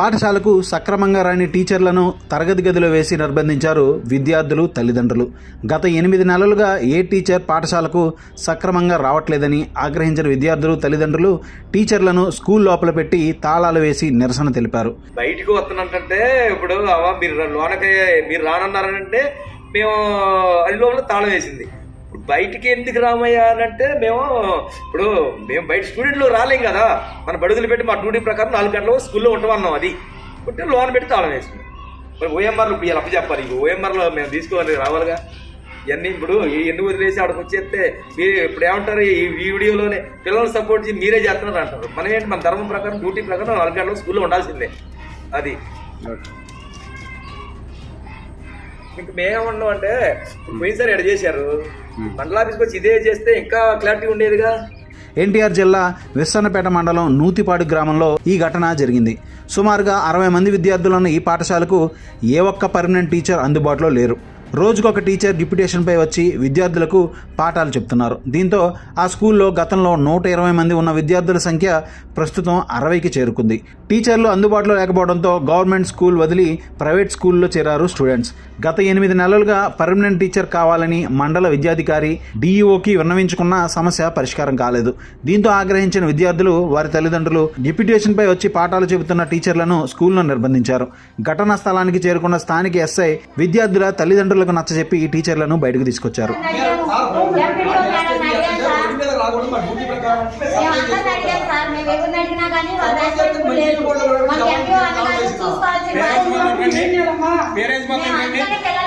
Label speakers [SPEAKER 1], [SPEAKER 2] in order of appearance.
[SPEAKER 1] పాఠశాలకు సక్రమంగా రాని టీచర్లను తరగతి గదిలో వేసి నిర్బంధించారు విద్యార్థులు తల్లిదండ్రులు. గత ఎనిమిది నెలలుగా ఏ టీచర్ పాఠశాలకు సక్రమంగా రావట్లేదని ఆగ్రహించిన విద్యార్థులు తల్లిదండ్రులు టీచర్లను స్కూల్ లోపల పెట్టి తాళాలు వేసి నిరసన తెలిపారు.
[SPEAKER 2] బయటికి వస్తున్నట్టే ఇప్పుడు మీరు రా- లోనకి మీరు రానన్నారంటే మేము అది లోపల తాళం వేసింది. బయటికి ఎందుకు రామయ్యా అని అంటే మేము ఇప్పుడు మేము బయట స్టూడెంట్లు రాలేం కదా. మన బడుగులు పెట్టి మా డ్యూటీ ప్రకారం నాలుగు గంటలు స్కూల్లో ఉంటామన్నాం అది. ఉంటే లోన్ పెట్టి తాళం వేసింది మరి ఓఎంఆర్లు ఇప్పుడు ఇలా చెప్పాలి? ఇక ఓఎంఆర్లో మేము తీసుకోవాలి రావాలిగా? ఇవన్నీ ఇప్పుడు ఈ ఎన్ని వదిలేసి ఆడికి వచ్చేస్తే మీరు ఇప్పుడు ఏమంటారు ఈ వీడియోలోనే పిల్లల్ని సపోర్ట్ చేసి మీరే చేస్తున్నారు అంటారు. మనం ఏంటి మన ధర్మం ప్రకారం డ్యూటీ ప్రకారం నాలుగు గంటలు స్కూల్లో ఉండాల్సిందే. అది. మీకు మేమేమన్నాం అంటే పోయినసారి ఎడ చేశారు? మండలాఫీస్కి వచ్చి ఇదే చేస్తే ఇంకా క్లారిటీ ఉండేదిగా?
[SPEAKER 1] ఎన్టీఆర్ జిల్లా విస్సన్నపేట మండలం నూతిపాడు గ్రామంలో ఈ ఘటన జరిగింది. సుమారుగా అరవై మంది విద్యార్థులున్న ఈ పాఠశాలకు ఏ ఒక్క పర్మనెంట్ టీచర్ అందుబాటులో లేరు. రోజుకొక టీచర్ డిప్యుటేషన్పై వచ్చి విద్యార్థులకు పాఠాలు చెప్తున్నారు. దీంతో ఆ స్కూల్లో గతంలో నూట ఇరవై మంది ఉన్న విద్యార్థుల సంఖ్య ప్రస్తుతం అరవైకి చేరుకుంది. టీచర్లు అందుబాటులో లేకపోవడంతో గవర్నమెంట్ స్కూల్ వదిలి ప్రైవేట్ స్కూల్లో చేరారు స్టూడెంట్స్. గత ఎనిమిది నెలలుగా పర్మనెంట్ టీచర్ కావాలని మండల విద్యాధికారి డీఈఓకి విన్నవించుకున్న సమస్య పరిష్కారం కాలేదు. దీంతో ఆగ్రహించిన విద్యార్థులు వారి తల్లిదండ్రులు డిప్యుటేషన్పై వచ్చి పాఠాలు చెబుతున్న టీచర్లను స్కూల్లో నిర్బంధించారు. ఘటనా స్థలానికి చేరుకున్న స్థానిక ఎస్ఐ విద్యార్థుల తల్లిదండ్రులు తల్లిదండ్రులకు నచ్చజెప్పి ఈ టీచర్లను బయటకు తీసుకొచ్చారు.
[SPEAKER 3] పేరెంట్స్